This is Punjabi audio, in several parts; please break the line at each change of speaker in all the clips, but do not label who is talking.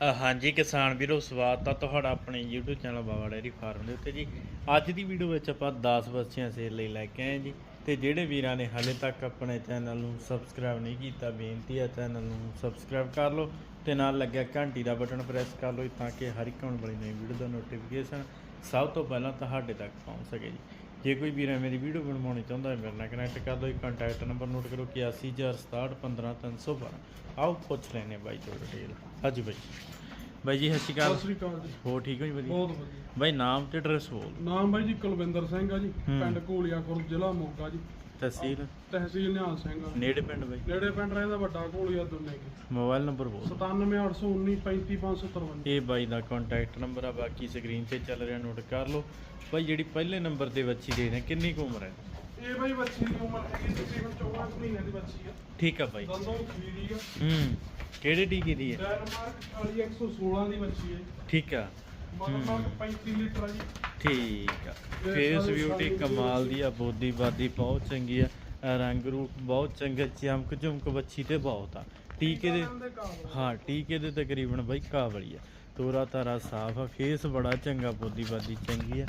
ਹਾਂਜੀ ਕਿਸਾਨ ਵੀਰੋ, ਸਵਾਗਤ ਆ ਤੁਹਾਡਾ ਆਪਣੇ YouTube channel Baba dairy farm ਦੇ ਉੱਤੇ ਜੀ। ਅੱਜ ਦੀ ਵੀਡੀਓ ਵਿੱਚ ਆਪਾਂ 10 ਬੱਚਿਆਂ ਸੇਲ ਲਈ ਲੈ ਕੇ ਆਏ ਜੀ। ਤੇ ਜਿਹੜੇ ਵੀਰਾਂ ਨੇ ਹਾਲੇ ਤੱਕ ਆਪਣੇ ਚੈਨਲ ਨੂੰ ਸਬਸਕ੍ਰਾਈਬ ਨਹੀਂ ਕੀਤਾ, ਬੇਨਤੀ ਆ ਚੈਨਲ ਨੂੰ ਸਬਸਕ੍ਰਾਈਬ ਕਰ ਲਓ ਤੇ ਨਾਲ ਲੱਗਿਆ ਘੰਟੀ ਦਾ ਬਟਨ ਪ੍ਰੈਸ ਕਰ ਲਓ ਤਾਂ ਕਿ ਹਰ ਇੱਕ ਆਉਣ ਵਾਲੀ ਨਵੀਂ ਵੀਡੀਓ ਦਾ ਨੋਟੀਫਿਕੇਸ਼ਨ ਸਭ ਤੋਂ ਪਹਿਲਾਂ ਤੁਹਾਡੇ ਤੱਕ ਪਹੁੰਚ ਸਕੇ ਜੀ। ਜੇ ਕੋਈ ਵੀਰ ਮੇਰੀ ਵੀਡੀਓ ਬਣਵਾਉਣੀ ਚਾਹੁੰਦਾ ਹੈ ਮੇਰੇ ਨਾਲ ਕਨੈਕਟ ਕਰ ਲਓ ਕੰਟੈਕਟ ਨੰਬਰ ਨੋਟ ਕਰੋ 8146615312 ਆਓ ਪੁੱਛ ਲੈਨੇ ਬਾਈ ਤੋਂ ਡਿਟੇਲ ਹਾਂਜੀ ਬਾਈ ਬਾਈ ਜੀ ਸਤਿ ਸ਼੍ਰੀ
ਸਤਿ
ਅਕਾਲ
ਸ੍ਰੀ ਅਕਾਲ ਜੀ।
ਹੋ ਠੀਕ ਹੋ ਜੀ ਵਧੀਆ?
ਬਹੁਤ ਵਧੀਆ।
ਬਾਈ ਨਾਮ ਤੇ ਐਡਰੈਸ ਬੋਲ
ਨਾਮ ਬਾਈ ਜੀ ਕੁਲਵਿੰਦਰ ਸਿੰਘ ਆ ਜੀ। ਪਿੰਡ ਕੋਲੀਆ ਖੁਰਦ ਜ਼ਿਲ੍ਹਾ ਮੋਗਾ ਜੀ।
ਤਹਿਸੀਲ?
ਤਹਿਸੀਲ ਨਿਹਾਲ ਸਿੰਘ।
ਨੇੜੇ ਪਿੰਡ ਬਾਈ?
ਨੇੜੇ ਪਿੰਡ ਰਹਿੰਦਾ ਵੱਡਾ ਕੋਲੀਆ ਦੁੰਨੇ ਕੀ।
ਮੋਬਾਈਲ ਨੰਬਰ ਬੋਲ
97819 35553
ਇਹ ਬਾਈ ਦਾ ਕੰਟੈਕਟ ਨੰਬਰ ਆ ਬਾਕੀ ਸਕਰੀਨ ਤੇ ਚੱਲ ਰਿਹਾ ਨੋਟ ਕਰ ਲਓ। ਬਾਈ ਜਿਹੜੀ ਪਹਿਲੇ ਨੰਬਰ ਤੇ ਬੱਚੀ ਦੇ ਨੇ ਕਿੰਨੀ ਕੁ ਉਮਰ ਹੈ?
ਇਹ ਬਾਈ ਬੱਚੀ ਦੀ ਉਮਰ ਹੈਗੀ ਤਕਰੀਬਨ 14 ਕੁ ਮਹੀਨੇ ਦੀ ਬੱਚੀ ਆ।
ਠੀਕ ਆ ਬਾਈ।
ਦੰਦੋਂ ਖੀਰੀ ਆ।
ਹੂੰ ਕਿਹੜੇ ਟੀਕੇ ਦੀ ਹੈ?
ਡੈਨਮਾਰਕ 4116 ਦੀ ਬੱਚੀ ਹੈ
ਠੀਕ ਆ।
ਮਤਲਬ 35 ਲੀਟਰ ਆ ਜੀ।
ਠੀਕ ਆ। ਫੇਸ ਬਿਊਟੀ ਕਮਾਲ ਦੀ ਆ ਬੋਦੀ ਬਾਦੀ ਬਹੁਤ ਚੰਗੀ ਆ ਰੰਗ ਰੂਪ ਬਹੁਤ ਚੰਗਾ ਚਮਕ ਝੁਮਕ ਬੱਚੀ ਤੇ ਬਹੁਤ ਆ। ਟੀਕੇ ਦੇ
ਦੇ ਕਾਬਲ
ਹਾਂ ਟੀਕੇ ਦੇ ਤਕਰੀਬਨ ਬਾਈ ਕਾਵਲੀ ਆ। ਤੋਰਾ ਤਾਰਾ ਸਾਫ਼ ਆ ਫੇਸ ਬੜਾ ਚੰਗਾ ਬੋਦੀ ਬਾਦੀ ਚੰਗੀ ਆ।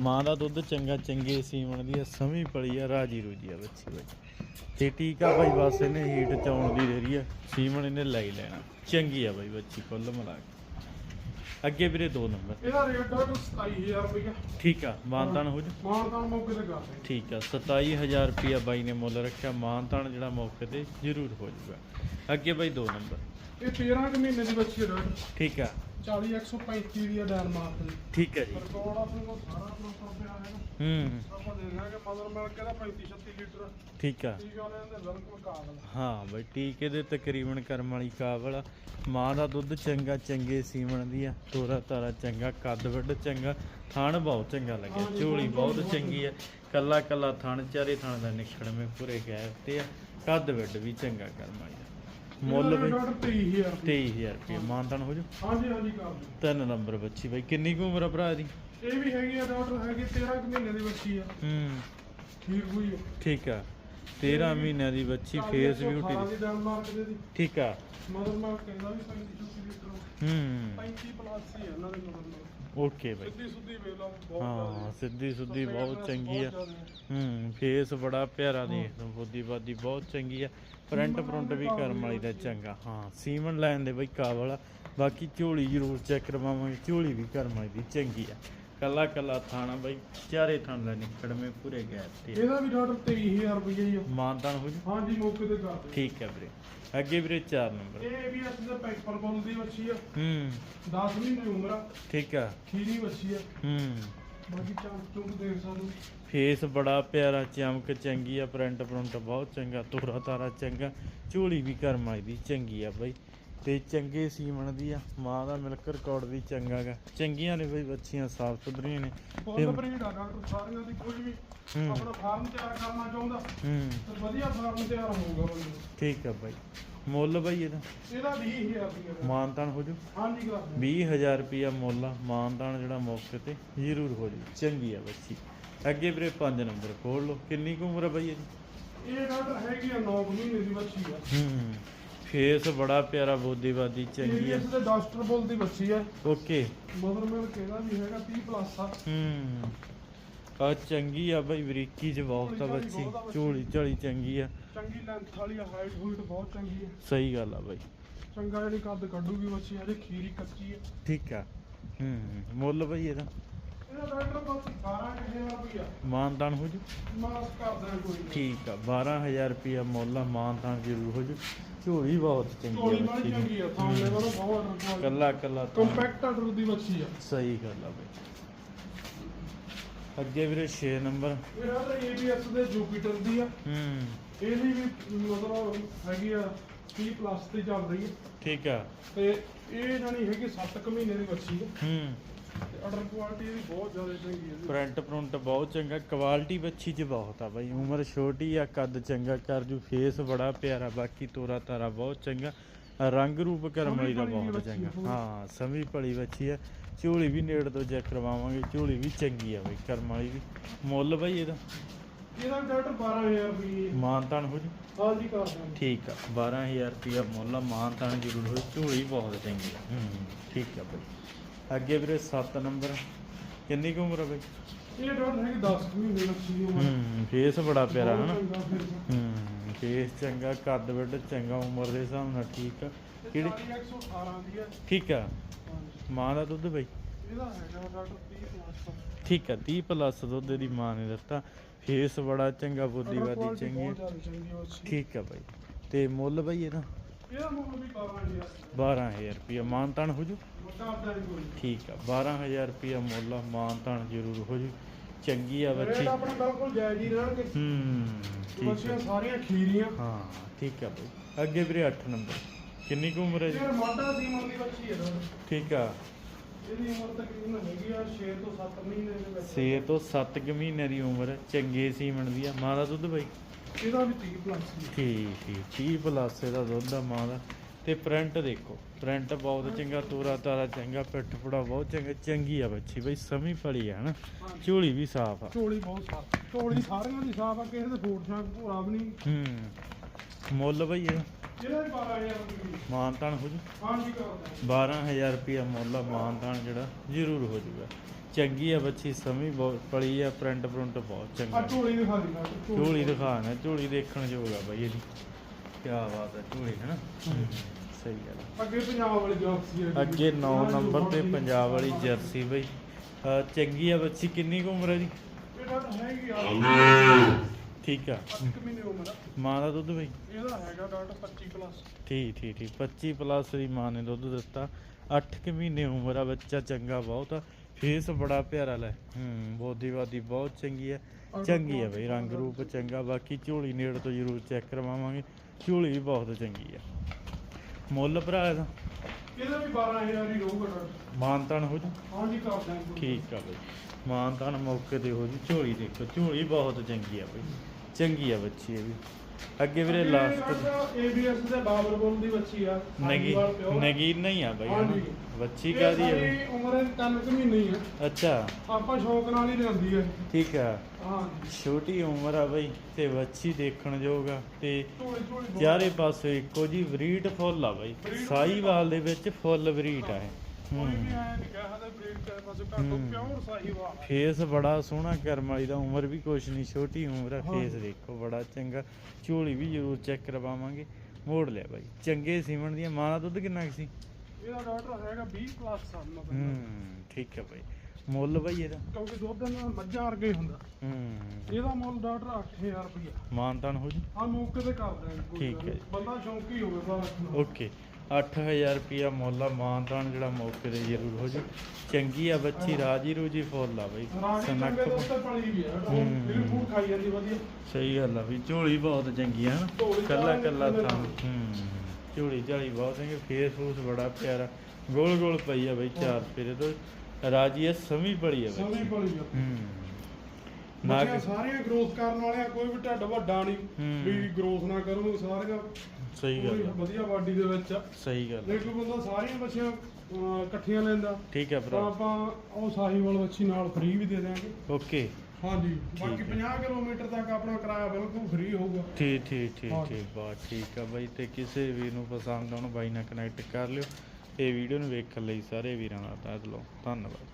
ਮਾਂ ਦਾ ਦੁੱਧ ਚੰਗਾ ਚੰਗੇ ਸੀਮਣ ਦੀ ਆ ਸਮੀ ਪਲੀ ਆ ਰਾਜੀ ਰੂਜੀ ਆ ਬੱਚੀ ਬਾਈ। ਤੇ ਟੀਕਾ ਬਾਈ ਬਸ ਇਹਨੇ ਹੀਟ ਚਾਉਣ ਦੀ ਦੇਰੀ ਆ ਸੀਮਣ ਇਹਨੇ ਲੈ ਲੈਣਾ। ਚੰਗੀ ਆ ਬਾਈ ਬੱਚੀ ਕੁੱਲ ਮਿਲਾ ਕੇ। ਅੱਗੇ ਵੀਰੇ ਦੋ ਨੰਬਰ।
ਇਹਦਾ ਰੇਟ ਡਾਕਟਰ 27000 ਰੁਪਏ
ਠੀਕ ਆ ਮਾਨਤਾਨ ਹੋ ਜਾ
ਮਾਨਤਾਨ ਮੌਕੇ ਤੇ ਕਰਦੇ
ਠੀਕ ਆ 27000 ਰੁਪਿਆ ਬਾਈ ਨੇ ਮੁੱਲ ਰੱਖਿਆ। ਮਾਨਤਾਨ ਜਿਹੜਾ ਮੌਕੇ ਤੇ ਜ਼ਰੂਰ ਹੋ ਜਾਊਗਾ। ਅੱਗੇ ਬਾਈ ਦੋ ਨੰਬਰ।
ਇਹ 13 ਕੁ ਮਹੀਨੇ ਦੀ ਬੱਚੀ ਹੈ ਡਾਕਟਰ।
ਠੀਕ ਆ।
40 135 ਦੀ ਆ ਡੈਨਮਾਰਕ ਦੀ।
ਠੀਕ ਹੈ ਜੀ।
ਰਿਕਾਰਡ ਆਪਣੇ ਕੋਲ ਸਾਰਾ ਪ੍ਰੋਪਰ ਪਿਆ ਹੈਗਾ
ਹੂੰ।
ਆਪਾਂ ਦੇਖਾਂਗੇ ਮਦਰ ਮਿਲਕ ਇਹਦਾ 35 36 ਲੀਟਰ।
ਠੀਕ ਆ।
ਠੀਕ ਆ ਲੈਂਦੇ ਬਿਲਕੁਲ ਕਾਗਲ
ਹਾਂ ਬਈ ਟੀਕੇ ਦੇ ਤਕਰੀਬਨ ਕਰਮ ਵਾਲੀ ਕਾਬਲ ਆ। ਮਾਂ ਦਾ ਦੁੱਧ ਚੰਗਾ ਚੰਗੇ ਸੀਮਣ ਦੀ ਆ। ਤੋਰਾ ਤਾਰਾ ਚੰਗਾ ਕੱਦ ਵੱਡ ਚੰਗਾ ਥਣ ਬਹੁਤ ਚੰਗਾ ਲੱਗਿਆ। ਝੋਲੀ
ਬਹੁਤ
ਚੰਗੀ ਆ। ਕੱਲਾ ਕੱਲਾ ਥਣ ਚਾਰੇ ਥਣ ਦਾ ਨਿਖੜਵੇਂ ਪੂਰੇ ਗੈਪ ਤੇ ਆ। ਕੱਦ ਵੱਡ ਵੀ ਚੰਗਾ ਕਰਮ ਵਾਲੀ ਮੁੱਲ
ਡਾਕਟਰ 23000 ਰੁਪਏ।
23000 ਰੁਪਏ ਮਾਨਤਾਨ ਹੋ ਜੂ
ਹਾਂਜੀ ਹਾਂਜੀ ਕਰ ਦਿਓ
ਤਿੰਨ ਨੰਬਰ ਬੱਚੀ ਬਾਈ ਕਿੰਨੀ ਕੁ ਉਮਰ ਆ ਭਰਾ ਦੀ?
ਇਹ ਵੀ ਹੈਗੀ ਆ ਡਾਕਟਰ ਹੈਗੀ 13 ਕੁ ਮਹੀਨੇ ਦੀ ਬੱਚੀ ਆ।
ਹੂੰ।
ਠੀਕ ਹੋਈ ਆ।
ਠੀਕ ਆ। 13 ਮਹੀਨਿਆਂ ਦੀ ਬੱਚੀ ਫੇਸ ਬਿਊਟੀ
ਦੀ।
ਠੀਕ ਆ।
ਮਦਰ ਮਿਲਕ ਕਹਿੰਦਾ ਵੀ 35 36 ਲੀਟਰ
ਹੂੰ।
35 ਪਲੱਸ ਹੀ ਆ ਇਹਨਾਂ ਦੇ ਮਦਰ ਮਿਲਕ
ਓਕੇ ਬਾਈ।
ਸਿੱਧੀ ਸੁੱਧੀ ਵੇਲਾ ਬਹੁਤ
ਹਾਂ ਸਿੱਧੀ ਸੁੱਧੀ ਬਹੁਤ ਚੰਗੀ ਆ। ਹੂੰ ਫੇਸ ਬੜਾ ਪਿਆਰਾ ਦੋ ਬੁੱਧੀ ਬਾਦੀ ਬਹੁਤ ਚੰਗੀ ਆ। ਫਰੰਟ ਫਰੰਟ ਵੀ ਕਰਮ ਵਾਲੀ ਦਾ ਚੰਗਾ ਹਾਂ ਸੀਮਨ ਲੈਣ ਦੇ ਬਈ ਕਾਬਲ ਬਾਕੀ ਝੋਲੀ ਜ਼ਰੂਰ ਚੈੱਕ ਕਰਵਾਵਾਂਗੇ ਝੋਲੀ ਵੀ ਕਰਮ ਵਾਲੀ ਦੀ ਚੰਗੀ ਆ। ਕੱਲਾ ਕੱਲਾ ਥਾਣਾ ਬਈ ਚਾਰੇ ਥਾਣ ਦਾ ਨਿਕੜਵੇਂ ਪੂਰੇ ਗੈਪ ਤੇ
ਇਹਦਾ ਵੀ ਡਾਕਟਰ 23000 ਰੁਪਏ ਹੀ ਆ।
ਮਾਨਤਾਨ ਹੋ ਜੂ?
ਹਾਂਜੀ ਮੌਕੇ ਤੇ ਕਰ
ਠੀਕ ਹੈ ਵੀਰੇ। ਅੱਗੇ ਵੀਰੇ 4 ਨੰਬਰ।
ਇਹ ਵੀ ਅਸਲ ਦੇ ਪੈਪਰ ਬੋਲ ਦੀ ਬੱਚੀ ਆ।
ਹੂੰ।
10 ਮਹੀਨੇ ਉਮਰ ਆ।
ਠੀਕ ਆ।
ਖੀਰੀ ਬੱਚੀ ਆ।
ਹੂੰ।
ਬਾਕੀ ਚਮਕ ਚੁੰਕ ਦੇਖ ਸਕਦੇ ਹੋ।
ਫੇਸ ਬੜਾ ਪਿਆਰਾ, ਚਮਕ ਚੰਗੀ ਆ ਪ੍ਰਿੰਟ ਪ੍ਰਿੰਟ ਬਹੁਤ ਚੰਗਾ ਤੋਰਾ ਤਾਰਾ ਚੰਗਾ ਝੋਲੀ ਵੀ ਕਰਮ ਵਾਲੀ ਦੀ ਚੰਗੀ ਆ ਬਾਈ ਤੇ ਚੰਗੇ ਸੀਮਣ ਦੀ ਆ ਮਾਂ ਦਾ ਮਿਲਕ ਰਿਕਾਰਡ ਵੀ ਚੰਗਾ ਗਾ। ਚੰਗੀਆਂ ਨੇ ਬਈ ਬੱਚੀਆਂ ਸਾਫ਼ ਸੁਥਰੀਆਂ ਨੇ।
ਫੁੱਲ ਬਰੀਡ ਆ ਡਾਕਟਰ ਸਾਰਿਆਂ ਦੀ ਕੋਈ ਵੀ। ਆਪਣਾ ਫਾਰਮ ਤਿਆਰ ਕਰਨਾ ਚਾਹੁੰਦਾ
ਹੂੰ।
ਤੇ ਵਧੀਆ ਫਾਰਮ ਤਿਆਰ ਹੋਊਗਾ ਬੰਦੇ।
ਠੀਕ ਆ ਬਾਈ। ਮੁੱਲ ਬਾਈ ਇਹਦਾ?
ਇਹਦਾ 20000 ਰੁਪਏ
ਮਾਨਤਾਨ ਹੋ ਜੂ?
ਹਾਂਜੀ ਕਰ ਦਿਓ।
20000 ਰੁਪਿਆ ਮੁੱਲ ਆ ਮਾਨਤਾਨ ਜਿਹੜਾ ਮੌਕੇ ਤੇ ਜ਼ਰੂਰ ਹੋ ਜੂ। ਚੰਗੀ ਆ ਬੱਚੀ। ਅੱਗੇ ਵੀਰੇ 5 ਨੰਬਰ ਖੋਲ ਲਓ। ਕਿੰਨੀ ਕੁ ਉਮਰ ਆ ਬਾਈ ਇਹਦੀ?
ਇਹ ਡਾਕਟਰ ਹੈਗੀ ਆ 9 ਮਹੀਨੇ ਦੀ ਬੱਚੀ ਆ।
ਹੂੰ। ਫੇਸ ਬੜਾ ਪਿਆਰਾ ਬੋਦੀਵਾਦੀ ਚੰਗੀ ਆ।
ਇਸ ਦੇ ਡਾਕਟਰ ਬੋਲ ਦੀ ਬੱਚੀ ਆ।
ਓਕੇ।
ਮਦਰ ਮਿਲਕ ਇਹਦਾ ਵੀ ਹੈਗਾ 30 ਪਲੱਸ ਆ।
ਹੂੰ। ਆ ਚੰਗੀ ਆ ਬਈ ਬਰੀਕੀ ਚ ਬਹੁਤ ਆ ਬੱਚੀ ਝੋਲੀ ਝਾਲੀ ਚੰਗੀ ਆ।
ਚੰਗੀ ਲੈਂਥ ਵਾਲੀ ਆ ਹਾਈਟ ਹੂਟ ਬਹੁਤ ਚੰਗੀ ਆ।
ਸਹੀ ਗੱਲ ਆ ਬਈ।
ਚੰਗਾ ਜਿਹੜੀ ਕੱਦ ਕੱਢੂਗੀ ਬੱਚੀ ਹਜੇ ਖੀਰੀ ਕੱਚੀ ਆ।
ਠੀਕ ਆ। ਹੂੰ ਮੁੱਲ ਬਈ ਇਹਦਾ।
ਇਹਦਾ ਡਾਕਟਰ ਬਸ 12000 ਰੁਪਇਆ
ਮਾਨਦਾਨ ਹੋ ਜੂ?
ਮਾਸ ਕਰਦਾ ਕੋਈ
ਠੀਕ ਆ 12000 ਰੁਪਿਆ ਮੁੱਲ ਮਾਨਦਾਨ ਜ਼ਰੂਰ ਹੋ ਜੂ। ਝੋਲੀ ਬਹੁਤ ਚੰਗੀ
ਝੋਲੀ
ਆ
ਬੜੀ
ਦੀ
ਚੰਗੀ ਆ ਸਾਹਮਣੇ ਵਾਲਾ ਬਹੁਤ
ਕੱਲਾ ਕੱਲਾ ਤਾਂ-
ਕੰਪੈਕਟ ਆਰਡਰ ਦੀ ਬੱਚੀ ਆ।
ਸਹੀ ਗੱਲ ਆ ਬਈ। ਅੱਗੇ ਵੀਰੇ 6 ਨੰਬਰ।
ਇਹ ਡਾਕਟਰ ABS ਦੇ ਜੁਪੀਟਰ ਦੀ ਆ।
ਹੂੰ।
ਇਹਦੀ ਵੀ ਮਤਲਬ ਹੈਗੀ ਆ 30 ਪਲੱਸ ਤੇ ਚੱਲ ਰਹੀ ਹੈ
ਠੀਕ ਆ।
ਤੇ ਇਹ ਜਾਨੀ ਹੈਗੀ 7 ਕੁ ਮਹੀਨੇ ਦੀ ਬੱਚੀ ਹੈ
ਹੂੰ।
ਤੇ ਆਰਡਰ ਕੁਆਲਿਟੀ ਇਹਦੀ ਬਹੁਤ ਜ਼ਿਆਦਾ ਚੰਗੀ ਹੈ ਜੀ।
ਪ੍ਰਿੰਟ ਪ੍ਰਿੰਟ ਬਹੁਤ ਚੰਗਾ ਕੁਆਲਿਟੀ ਬੱਚੀ 'ਚ ਬਹੁਤ ਆ ਬਾਈ। ਉਮਰ ਛੋਟੀ ਆ ਕੱਦ ਚੰਗਾ ਕਰ ਜੂ ਫੇਸ ਬੜਾ ਪਿਆਰਾ ਬਾਕੀ ਤੋਰਾ ਤਾਰਾ ਬਹੁਤ ਚੰਗਾ। ਰੰਗ ਰੂਪ ਕਰਮ ਵਾਲੀ ਦਾ ਬਹੁਤ ਚੰਗਾ। ਹਾਂ ਸਮੀ ਭਲੀ ਬੱਚੀ ਆ। ਝੋਲੀ ਵੀ ਨੇੜ ਤੋਂ ਚੈੱਕ ਕਰਵਾਵਾਂਗੇ ਝੋਲੀ ਵੀ ਚੰਗੀ ਆ ਬਾਈ ਕਰਮ ਵਾਲੀ ਵੀ। ਮੁੱਲ ਬਾਈ ਇਹਦਾ?
ਇਹਦਾ ਡਾਕਟਰ 12000 ਰੁਪਏ
ਮਾਨਤਾਨ ਹੋ ਜੂ?
ਹਾਂਜੀ ਕਰ ਦਾਂਗੇ
ਠੀਕ ਆ 12000 ਰੁਪਿਆ ਮੁੱਲ ਆ, ਮਾਨਤਾਨ ਜ਼ਰੂਰ ਹੋਈ ਝੋਲੀ ਬਹੁਤ ਚੰਗੀ ਆ। ਹੂੰ ਠੀਕ ਆ ਬਈ। ਅੱਗੇ ਵੀਰੇ 7 ਨੰਬਰ। ਕਿੰਨੀ ਕੁ ਉਮਰ ਆ ਬਈ?
ਇਹ ਡਾਕਟਰ ਹੈਗੀ 10 ਮਹੀਨੇ ਲੱਛੀ ਦੀ ਉਮਰ
ਹੂੰ ਫੇਸ ਬੜਾ ਪਿਆਰਾ
ਬਹੁਤ
ਹਨਾ। ਹੂੰ ਫੇਸ ਚੰਗਾ ਕੱਦ ਵੱਡ ਚੰਗਾ ਉਮਰ ਦੇ ਹਿਸਾਬ ਨਾਲ ਠੀਕ ਆ। ਕਿਹੜੀ?
118 ਦੀ ਹੈ
ਠੀਕ ਆ। ਮਾਂ ਦਾ ਦੁੱਧ ਬਈ?
ਇਹਦਾ ਹੈਗਾ ਡਾਕਟਰ 30 ਪਲੱਸ
ਠੀਕ ਆ 30 ਪਲੱਸ ਦੁੱਧ ਦੀ ਮਾਂ ਨੇ ਦਿੱਤਾ। ਫੇਸ ਬੜਾ ਚੰਗਾ ਬੁੱਧੀ
Order
ਵਾਦੀ
quality
ਚੰਗੀ
ਹੈ।
ਠੀਕ ਆ ਬਾਈ। ਤੇ ਮੁੱਲ ਬਈ ਇਹਦਾ?
ਇਹਦਾ ਮੁੱਲ ਵੀ 12000
12000 ਰੁਪਿਆ ਮਾਨਤਾਨ ਹੋ ਜੂ?
ਕੋਈ
ਠੀਕ ਆ 12000 ਰੁਪਿਆ ਮੁੱਲ ਆ ਮਾਨਤਾਨ ਜ਼ਰੂਰ ਹੋ ਜੂ। ਚੰਗੀ ਆ ਬੱਚੀ।
ਰੇਟ ਆਪਣਾ ਬਿਲਕੁਲ ਜਾਇਜ਼ ਹੀ ਰਹਿਣਗੇ।
ਹੂੰ ਠੀਕ
ਬੱਚੀਆਂ
ਆ
ਸਾਰੀਆਂ ਖੀਰੀਆਂ।
ਹਾਂ ਠੀਕ ਆ ਬਾਈ। ਅੱਗੇ ਵੀਰੇ 8 ਨੰਬਰ। ਕਿੰਨੀ ਕੁ ਉਮਰ ਹੈ ਜੀ?
ਯਾਰ ਮਾਟਾ ਸੀ ਦੀ ਬੱਚੀ ਹੈ ਡਾਕਟਰ
ਠੀਕ ਆ।
ਇਹਦੀ ਉਮਰ ਤਕਰੀਬਨ ਹੈਗੀ ਆ 6 ਤੋਂ 7 ਮਹੀਨੇ ਦੇ ਵਿੱਚ।
6 ਤੋਂ 7 ਕੁ ਮਹੀਨੇ ਦੀ ਉਮਰ ਹੈ। ਚੰਗੇ ਸੀਮਣ ਦੀ ਆ। ਮਾਂ ਦਾ ਦੁੱਧ ਬਾਈ?
ਇਹਦਾ ਵੀ 30 ਪਲੱਸ ਸੀ
ਠੀਕ ਠੀਕ। 30 ਪਲੱਸ ਇਹਦਾ ਦੁੱਧ ਆ ਮਾਂ ਦਾ। ਤੇ ਪ੍ਰਿੰਟ ਦੇਖੋ। ਪ੍ਰਿੰਟ ਬਹੁਤ ਚੰਗਾ ਤੋਰਾ ਤਾਰਾ ਚੰਗਾ ਪਿੱਠ ਪੁੜਾ ਬਹੁਤ ਚੰਗਾ ਚੰਗੀ ਆ ਬੱਚੀ ਬਈ ਸਮੀ ਪਲੀ ਆ ਹਨਾ? ਝੋਲੀ ਵੀ ਸਾਫ਼ ਆ।
ਝੋਲੀ ਬਹੁਤ ਸਾਫ਼। ਝੋਲੀ ਸਾਰਿਆਂ ਦੀ ਸਾਫ਼ ਆ ਕਿਸੇ ਦੇ ਭੋਰਾ ਵੀ ਨਹੀਂ।
ਹੂੰ। ਮੁੱਲ ਬਈ ਇਹਦਾ?
ਇਹਦਾ ਵੀ 12000 ਰੁਪਏ
ਮਾਨਤਾਨ ਹੋ ਜੂ?
ਹਾਂਜੀ ਕਰਦਾ
12000 ਰੁਪਿਆ ਮੁੱਲ ਆ ਮਾਨਤਾਨ ਜਿਹੜਾ ਜ਼ਰੂਰ ਹੋ ਜੂਗਾ। ਚੰਗੀ ਆ ਬੱਚੀ ਸਮੀ ਬਹੁਤ ਪਲੀ ਆ ਪ੍ਰਿੰਟ ਪ੍ਰਿੰਟ ਬਹੁਤ
ਆ
ਚੰਗਾ
ਝੋਲੀ ਦਿਖਾ ਦੇ ਡਾਕਟਰ
ਝੋਲੀ ਦਿਖਾਣਾ ਝੋਲੀ ਦੇਖਣ ਯੋਗ ਆ ਬਾਈ ਇਹਦੀ। ਕੀ ਬਾਤ ਹੈ ਝੋਲੀ ਹੈ ਨਾ ਸਹੀ ਗੱਲ ਆ।
ਅੱਗੇ ਪੰਜਾਬ ਵਾਲੀ ਜਰਸੀ ਹੈ
ਅੱਗੇ 9 ਨੰਬਰ ਤੇ ਪੰਜਾਬ ਵਾਲੀ ਜਰਸੀ ਬਈ। ਅਹ ਚੰਗੀ ਆ ਬੱਚੀ ਕਿੰਨੀ ਕੁ ਉਮਰ ਹੈ ਜੀ
ਹੈਗੀ ਆ।
ਠੀਕ ਆ।
8 ਮਹੀਨੇ ਉਮਰ ਆ।
ਮਾਂ ਦਾ ਦੁੱਧ ਬਈ?
ਇਹਦਾ ਹੈਗਾ ਡਾਕਟਰ 25 ਪਲੱਸ
ਠੀਕ ਠੀਕ ਠੀਕ। 25 ਪਲੱਸ ਦੀ ਮਾਂ ਨੇ ਦੁੱਧ ਦਿੱਤਾ। 8 ਕੁ ਮਹੀਨੇ ਉਮਰ ਆ ਬੱਚਾ ਚੰਗਾ ਬਹੁਤ ਆ। ਫੇਸ ਬੜਾ ਪਿਆਰਾ ਲੈ। ਹੂੰ। ਬੋਦੀਵਾਦੀ ਬਹੁਤ ਚੰਗੀ ਹੈ। ਚੰਗੀ ਹੈ ਬਈ ਰੰਗ ਰੂਪ ਚੰਗਾ। ਬਾਕੀ ਝੋਲੀ ਨੇੜ ਤੋਂ ਜ਼ਰੂਰ ਚੈੱਕ ਕਰਵਾਵਾਂਗੇ। ਝੋਲੀ ਵੀ ਬਹੁਤ ਚੰਗੀ ਆ ਮੁੱਲ ਭਰਾ ਇਹਦਾ?
ਇਹਦਾ ਵੀ 12000 ਹੀ ਰਹੂਗਾ
ਮਾਨਤਾਨ ਹੋ ਜੂ?
ਹਾਂਜੀ ਕਰ ਦਾਂਗੇ
ਠੀਕ ਆ ਬਈ। ਮਾਨਤਾਨ ਮੌਕੇ ਤੇ ਹੋ ਜੂ। ਝੋਲੀ ਦੇਖੋ ਝੋਲੀ ਬਹੁਤ ਚੰਗੀ ਆ ਬਈ। ਚੰਗੀ ਆ ਬੱਚੀ ਇਹ ਵੀ। ਅੱਗੇ ਵੀਰੇ ਲਾਸਟ
ਏਬੀਐਸ ਦੇ ਬਾਬਰ ਬੋਲ ਦੀ ਬੱਚੀ ਆ
ਨਗੀ। ਨਗੀ ਨਹੀਂ ਆ ਬਈ?
ਹਾਂਜੀ।
ਬੱਚੀ
ਇਹ
ਕਾਦੀ ਹੈ
ਸਾਰੀ ਉਮਰ ਇਹਦੀ ਤਿੰਨ ਕੁ ਮਹੀਨੇ ਹੀ ਆ।
ਅੱਛਾ।
ਆਪਾਂ ਸ਼ੌਕ ਨਾਲ ਹੀ ਲਿਆਂਦੀ ਹੈ
ਠੀਕ ਆ।
ਹਾਂ
ਛੋਟੀ ਉਮਰ ਆ ਬਈ ਤੇ ਬੱਚੀ ਦੇਖਣ ਯੋਗ ਆ ਤੇ
ਝੋਲੀ ਝੋਲੀ ਬਹੁਤ-
ਚਾਰੇ ਪਾਸੇ ਇੱਕੋ ਜੀ ਬਰੀਡ ਫੁੱਲ ਆ ਬਈ। ਸਾਈਵਾਲ ਦੇ ਵਿੱਚ ਫੁੱਲ ਬਰੀਡ ਆ ਇਹ।
ਕੋਈ ਵੀ
ਹੂੰ।
ਆਇਆ ਨਹੀਂ ਕਹਾ ਦੇ ਬਰੀਡ ਚਾਹੇ ਪਾਸੇ ਘੱਟ ਤੋਂ
ਹੂੰ।
ਪਿਓਰ ਸਾਹੀਵਾਲ ਆ।
ਫੇਸ ਬੜਾ ਸੋਹਣਾ ਕਰਮ ਵਾਲੀ ਦਾ ਉਮਰ ਵੀ ਕੁਛ ਨਹੀਂ ਛੋਟੀ ਉਮਰ ਆ। ਫੇਸ ਦੇਖੋ ਬੜਾ ਚੰਗਾ। ਝੋਲੀ ਵੀ ਜ਼ਰੂਰ ਚੈੱਕ ਕਰਵਾਵਾਂਗੇ। ਮੋੜ ਲਿਆ ਬਾਈ। ਚੰਗੇ ਸੀਮਣ ਦੀਆਂ ਮਾਂ ਦਾ ਦੁੱਧ ਕਿੰਨਾ ਕੁ ਸੀ?
ਇਹਦਾ ਡਾਕਟਰ ਹੈਗਾ 20 ਪਲੱਸ ਸਾਲ ਮਤਲਬ
ਹੂੰ ਠੀਕ ਹੈ ਬਾਈ। ਮੁੱਲ ਬਾਈ ਇਹਦਾ?
ਕਿਉਂਕਿ ਦੁੱਧ ਨਾਲ ਮੱਝਾਂ ਵਰਗਾ ਹੀ ਹੁੰਦਾ।
ਹੂੰ।
ਇਹਦਾ ਮੁੱਲ ਡਾਕਟਰ 8000 ਰੁਪਇਆ
ਮਾਨਤਾਨ ਹੋ ਜੂ?
ਆ ਮੌਕੇ ਤੇ ਕਰ ਦਾਂਗੇ ਕੋਈ
ਠੀਕ
ਗੱਲ
ਹੈ।
ਬੰਦਾ ਸ਼ੌਂਕੀ ਹੋਵੇ ਬਸ।
ਓਕੇ। 8000 ਰੁਪਿਆ ਮੁੱਲ ਆ ਮਾਨਤਾਨ ਜਿਹੜਾ ਮੌਕੇ ਤੇ ਜ਼ਰੂਰ ਹੋ ਜੂ। ਚੰਗੀ ਆ ਬੱਚੀ ਰਾਜੀ ਰੂਜੀ ਫੁੱਲ ਆ ਬਈ।
ਵਧੀਆ।
ਸਹੀ ਗੱਲ ਆ ਵੀ ਝੋਲੀ ਬਹੁਤ ਚੰਗੀ ਆ ਕੱਲਾ ਕੱਲਾ ਥਾਂ ਝੋਲੀ ਝਾਲੀ ਬਹੁਤ ਚੰਗੀ ਫੇਸ ਫੂਸ ਬੜਾ ਪਿਆਰਾ। ਗੋਲ ਗੋਲ ਪਈ ਆ ਬਈ ਚਾਰ ਫੇਰੇ ਤੋਂ। ਰਾਜੀ ਆ ਸਮੀ ਬੜੀ ਆ
ਸਮੀ ਪਲੀ ਆ।
ਹੂੰ।
ਸਾਰੀਆਂ ਗਰੋਥ ਕਰਨ ਵਾਲਿਆਂ ਕੋਈ ਵੀ ਢੱਡ ਵੱਡਾ ਨਹੀਂ। ਵੀ ਗਰੋਥ ਨਾ ਕਰੋ ਸਾਰੀਆਂ
ਸਹੀ ਗੱਲ ਆ,
ਵਧੀਆ ਬਾਡੀ ਦੇ ਵਿੱਚ ਆ।
ਸਹੀ ਗੱਲ ਆ।
ਕੋਈ ਬੰਦਾ ਸਾਰੀਆਂ ਬੱਚੀਆਂ ਅਹ, ਇਕੱਠੀਆਂ ਲੈਂਦਾ।
ਠੀਕ ਹੈ
ਤਾਂ
ਭਰਾ
ਆਪਾਂ ਉਹ ਸਾਹੀਵਾਲ ਬੱਚੀ ਨਾਲ ਫ੍ਰੀ ਵੀ ਦੇ ਦਿਆਂਗੇ।
ਓਕੇ।
ਹਾਂਜੀ। ਬਾਕੀ
ਠੀਕ ਹੈ।
50 ਕਿਲੋਮੀਟਰ ਤੱਕ ਆਪਣਾ ਕਿਰਾਇਆ ਬਿਲਕੁਲ ਫ੍ਰੀ ਹੋਊਗਾ।
ਠੀਕ ਠੀਕ ਠੀਕ
ਹਾਂ।
ਠੀਕ ਬਾਤ ਠੀਕ ਆ ਬਾਈ। ਤੇ ਕਿਸੇ ਵੀ ਨੂੰ ਪਸੰਦ ਆਉਣ ਬਾਈ ਨਾਲ ਕਨੈਕਟ ਕਰ ਲਿਓ। ਇਹ ਵੀਡੀਓ ਨੂੰ ਵੇਖਣ ਲਈ ਸਾਰੇ ਵੀਰਾਂ ਦਾ ਤਹਿ ਦਿਲੋਂ ਧੰਨਵਾਦ।